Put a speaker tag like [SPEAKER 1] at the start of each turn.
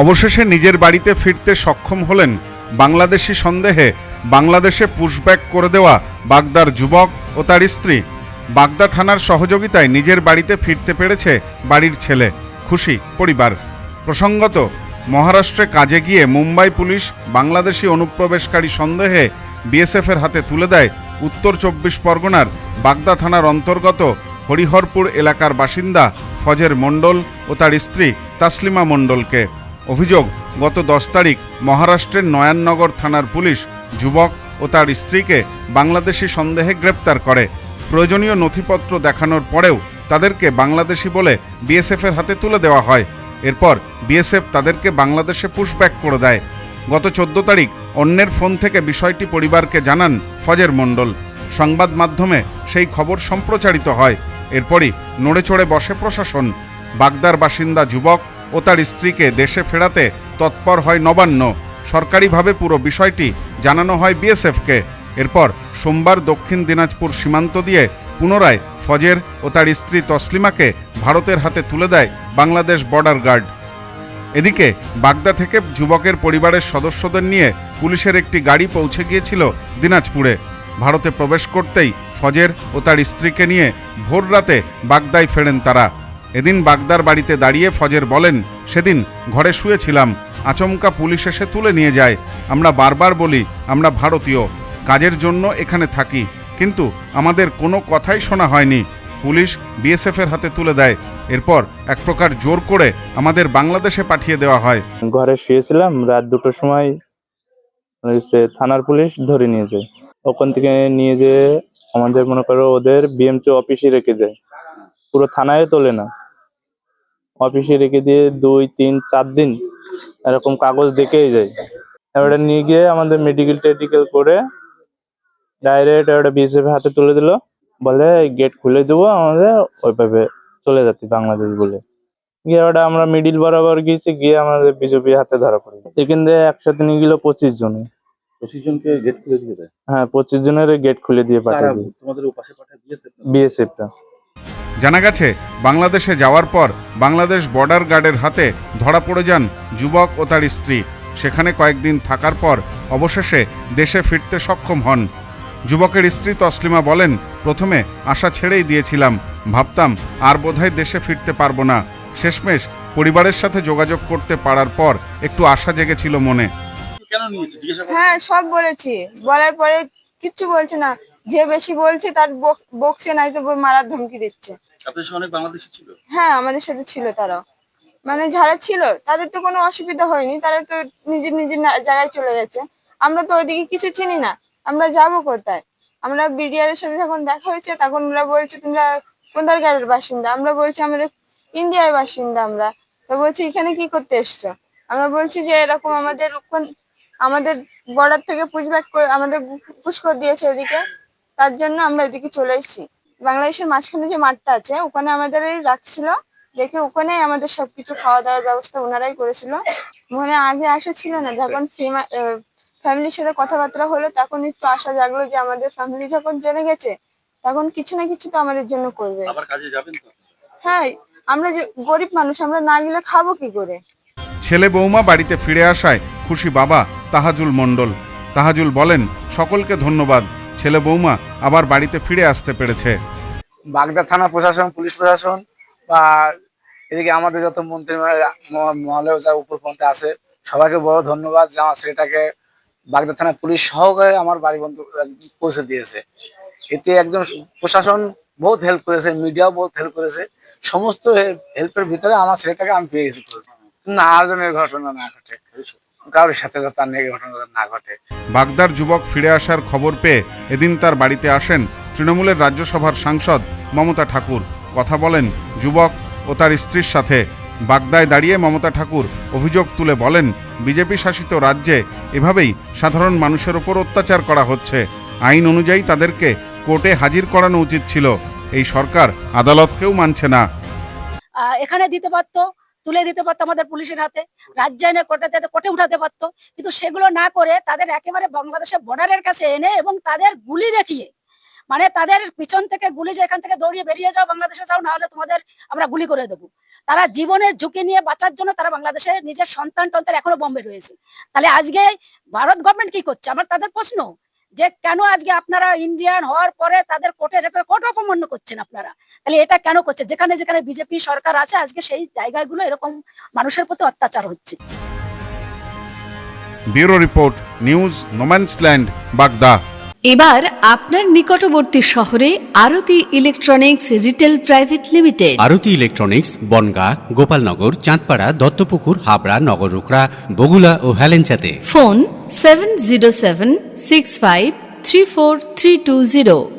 [SPEAKER 1] অবশেষে নিজের বাড়িতে ফিরতে সক্ষম হলেন বাংলাদেশি সন্দেহে বাংলাদেশে পুশব্যাক করে দেওয়া বাগদার যুবক ও তার স্ত্রী। বাগদা থানার সহযোগিতায় নিজের বাড়িতে ফিরতে পেরেছে বাড়ির ছেলে, খুশি পরিবার। প্রসঙ্গত, মহারাষ্ট্রে কাজে গিয়ে মুম্বাই পুলিশ বাংলাদেশি অনুপ্রবেশকারী সন্দেহে বিএসএফের হাতে তুলে দেয় উত্তর চব্বিশ পরগনার বাগদা থানার অন্তর্গত হরিহরপুর এলাকার বাসিন্দা ফজের মণ্ডল ও তার স্ত্রী তাসলিমা মণ্ডলকে। অভিযোগ, গত দশ তারিখ মহারাষ্ট্রের নয়াননগর থানার পুলিশ যুবক ও তার স্ত্রীকে বাংলাদেশি সন্দেহে গ্রেপ্তার করে। প্রয়োজনীয় নথিপত্র দেখানোর পরেও তাদেরকে বাংলাদেশি বলে বিএসএফের হাতে তুলে দেওয়া হয়। এরপর বিএসএফ তাদেরকে বাংলাদেশে পুশব্যাক করে দেয়। গত চোদ্দ তারিখ অন্যের ফোন থেকে বিষয়টি পরিবারকে জানান ফজের মণ্ডল। সংবাদ মাধ্যমে সেই খবর সম্প্রচারিত হয়। এরপরই নড়ে চড়ে বসে প্রশাসন। বাগদার বাসিন্দা যুবক ও তার স্ত্রীকে দেশে ফেরাতে তৎপর হয় নবান্ন। সরকারিভাবে পুরো বিষয়টি জানানো হয় বিএসএফকে। এরপর সোমবার দক্ষিণ দিনাজপুর সীমান্ত দিয়ে পুনরায় ফজের ও তার স্ত্রী তসলিমাকে ভারতের হাতে তুলে দেয় বাংলাদেশ বর্ডার গার্ড। এদিকে বাগদা থেকে যুবকের পরিবারের সদস্যদের নিয়ে পুলিশের একটি গাড়ি পৌঁছে গিয়েছিল দিনাজপুরে। ভারতে প্রবেশ করতেই ফজের ও তার স্ত্রীকে নিয়ে ভোর রাতে বাগদায় ফেরেন তারা। এদিন বাগদার বাড়িতে দাঁড়িয়ে ফজের বলেন, সেদিন ঘরে শুয়েছিলাম, আচমকা পুলিশ এসে তুলে নিয়ে যায়। আমরা বারবার বলি, আমরা ভারতীয়, কাজের জন্য এখানে থাকি। কিন্তু আমাদের কোনো কথাই শোনা হয়নি। পুলিশ বিএসএফের হাতে তুলে দেয়। এরপর এক প্রকার জোর করে আমাদের বাংলাদেশে পাঠিয়ে দেওয়া হয়।
[SPEAKER 2] ঘরে শুয়েছিলাম, রাত দুটোর সময় থানার পুলিশ ধরে নিয়ে যায়। ওখান থেকে নিয়ে যেয়ে আমাদের মনে করো ওদের বিএমচি অফিসে রেখে দেয়। পুরো থানায় তোলে না। অফিসে রেখে দিয়ে দুই তিন চার দিন এরকম কাগজ দেখেই যায় ওটা নিয়ে গিয়ে আমাদের মেডিকেল টেডিকেল করে ডাইরেক্ট এবারে বিএসএফ হাতে তুলে দিল। বলে গেট খুলে দেবো আমাদের ওইভাবে চলে যাচ্ছি বাংলাদেশ বলে। গিয়ে ওটা আমরা মিডিল বরাবর গিয়েছি গিয়ে আমাদের বিজেপি হাতে ধরা পড়ে। এখান থেকে একসাথে নিয়ে গেল পঁচিশ জনে।
[SPEAKER 3] পঁচিশ জনকে গেট খুলে দিয়ে দেয়?
[SPEAKER 2] হ্যাঁ পঁচিশ জনের গেট খুলে দিয়ে পাঠিয়ে
[SPEAKER 3] তোমাদের পাঠায় দিয়েছে?
[SPEAKER 2] বিএসএফটা
[SPEAKER 1] জানা গেছে বাংলাদেশে যাওয়ার পর বাংলাদেশ বর্ডার গার্ডের হাতে ধরা পড়ে যান যুবক ও তার স্ত্রী। সেখানে কয়েকদিন থাকার পর অবশেষে দেশে ফিরতে সক্ষম হন। যুবকের স্ত্রী তসলিমা বলেন প্রথমে আশা ছেড়েই দিয়েছিলাম। ভাবতাম আর বোধহয় দেশে ফিরতে পারব না। শেষমেশ পরিবারের সাথে যোগাযোগ করতে পারার পর একটু আশা জেগেছিল মনে।
[SPEAKER 4] হ্যাঁ সব বলেছি। বলার পরে কিচ্ছু বলছে না। যে বেশি বলছে তার বক- বকছে নাই তো মারার ধমকি দিচ্ছে। হ্যাঁ আমাদের সাথে ছিল তারাও মানে যারা ছিল, তাদের তো কোনো অসুবিধা হয়নি, তারা তো নিজের নিজের জায়গায় চলে গেছে। আমরা তো ওইদিকে কিছু চিনি না, আমরা যাব কোথায়? আমরা বিডিআর এর সাথে যখন দেখা হয়েছে, তখন ওরা বলছে, তোমরা কোনটার গাড়ির বাসিন্দা? আমরা বলছি, আমাদের ইন্ডিয়ার বাসিন্দা আমরা। তো বলছি, এখানে কি করতে এসছো? আমরা বলছি যে, এরকম আমাদের আমাদের বর্ডার থেকে পুষব্যাক আমাদের পুষ্কর দিয়েছে ওদিকে তার জন্য আমরা এদিকে চলে এসেছি। বাংলাদেশের মাঝখানে যে মাঠটা আছে ওখানে আমাদের এই রাখছিল। দেখে ওখানে আমাদের সবকিছু খাওয়া দাওয়ার ব্যবস্থা ওনারাই করেছিল। মনে আগে আসা ছিল না যখন ফ্যামিলির সাথে কথাবার্তা হলো তখন একটু আশা জাগলো যে আমাদের ফ্যামিলি যখন জেনে গেছে তখন কিছু না কিছু তো আমাদের জন্য করবে।
[SPEAKER 3] আবার কাজে যাবেন তো?
[SPEAKER 4] হ্যাঁ আমরা যে গরিব মানুষ আমরা না গেলে খাব কি করে?
[SPEAKER 1] ছেলে বৌমা বাড়িতে ফিরে আসায় খুশি বাবা তাহাজুল মণ্ডল। তাহাজুল বলেন সকলকে ধন্যবাদ। ছেলে বৌমা আবার বাড়িতে ফিরে আসতে পেরেছে।
[SPEAKER 5] বাগদা থানা প্রশাসন, পুলিশ প্রশাসন বা এদিকে আমাদের যত মন্ত্রী মহলেও যা উপর পর্যন্ত আছে, সবাইকে বড় ধন্যবাদ যে আমার ছেলেটাকে বাগদা থানা পুলিশ সহকারে আমার বাড়ি বন্ধু পৌঁছে দিয়েছে। এতে একদম প্রশাসন বহুত হেল্প করেছে মিডিয়াও বহুত হেল্প করেছে, সমস্ত হেল্পের ভিতরে আমার ছেলেটাকে আমি পেয়ে গেছি। না, আর ঘটনা না ঘটে। কারোর সাথে যাতে আর এই ঘটনা না ঘটে।
[SPEAKER 1] বাগদার যুবক ফিরে আসার খবর পেয়ে এদিন তার বাড়িতে আসেন তৃণমূলের রাজ্যসভার সাংসদ মমতা ঠাকুর। কথা বলেন যুবক ও তার স্ত্রীর সাথে। বাগদায় দাঁড়িয়ে মমতা ঠাকুর অভিযোগ তুলে বলেন বিজেপি শাসিত রাজ্যে এভাবেই সাধারণ মানুষের ওপর অত্যাচার করা হচ্ছে। আইন অনুযায়ী তাদেরকে কোর্টে হাজির করানো উচিত ছিল। এই সরকার আদালতকেও মানছে না।
[SPEAKER 6] এখানে দিতে পারতো তুলে দিতে পারতো আমাদের পুলিশের হাতে রাজ্য এনে কোর্টে উঠাতে পারতো। কিন্তু সেগুলো না করে তাদের একেবারে বাংলাদেশের বর্ডারের কাছে এনে এবং তাদের গুলি দেখিয়ে মানে তাদের পিছন থেকে গুলি যে এখান থেকে দৌড়িয়ে বেরিয়ে যাও বাংলাদেশে যাও না হলে তোমাদের আমরা গুলি করে দেবো। তারা জীবনের ঝুঁকি নিয়ে বাঁচার জন্য তারা বাংলাদেশে নিজের সন্তান টন্তান এখনও বম্বে রয়েছে। তাহলে আজকে ভারত গভর্নমেন্ট কি করছে? আমার তাদের প্রশ্ন যে কেন আজকে আপনারা ইন্ডিয়ান হওয়ার পরে তাদের কোর্টে রেখে কোর্ট অপমান্য করছেন আপনারা? তাহলে এটা কেন করছে যেখানে যেখানে বিজেপি সরকার আছে আজকে সেই জায়গাগুলো এরকম মানুষের প্রতি অত্যাচার হচ্ছে।
[SPEAKER 1] Bureau report news no man's land Bagda.
[SPEAKER 7] এবার আপনার নিকটবর্তী শহরে Arati electronics retail private limited.
[SPEAKER 8] Arati electronics Bangaon Gopalnagar Chandpara Duttapukur Habra Nagarukhra Bagula ও হেলেঞ্চাতে।
[SPEAKER 7] ফোন 707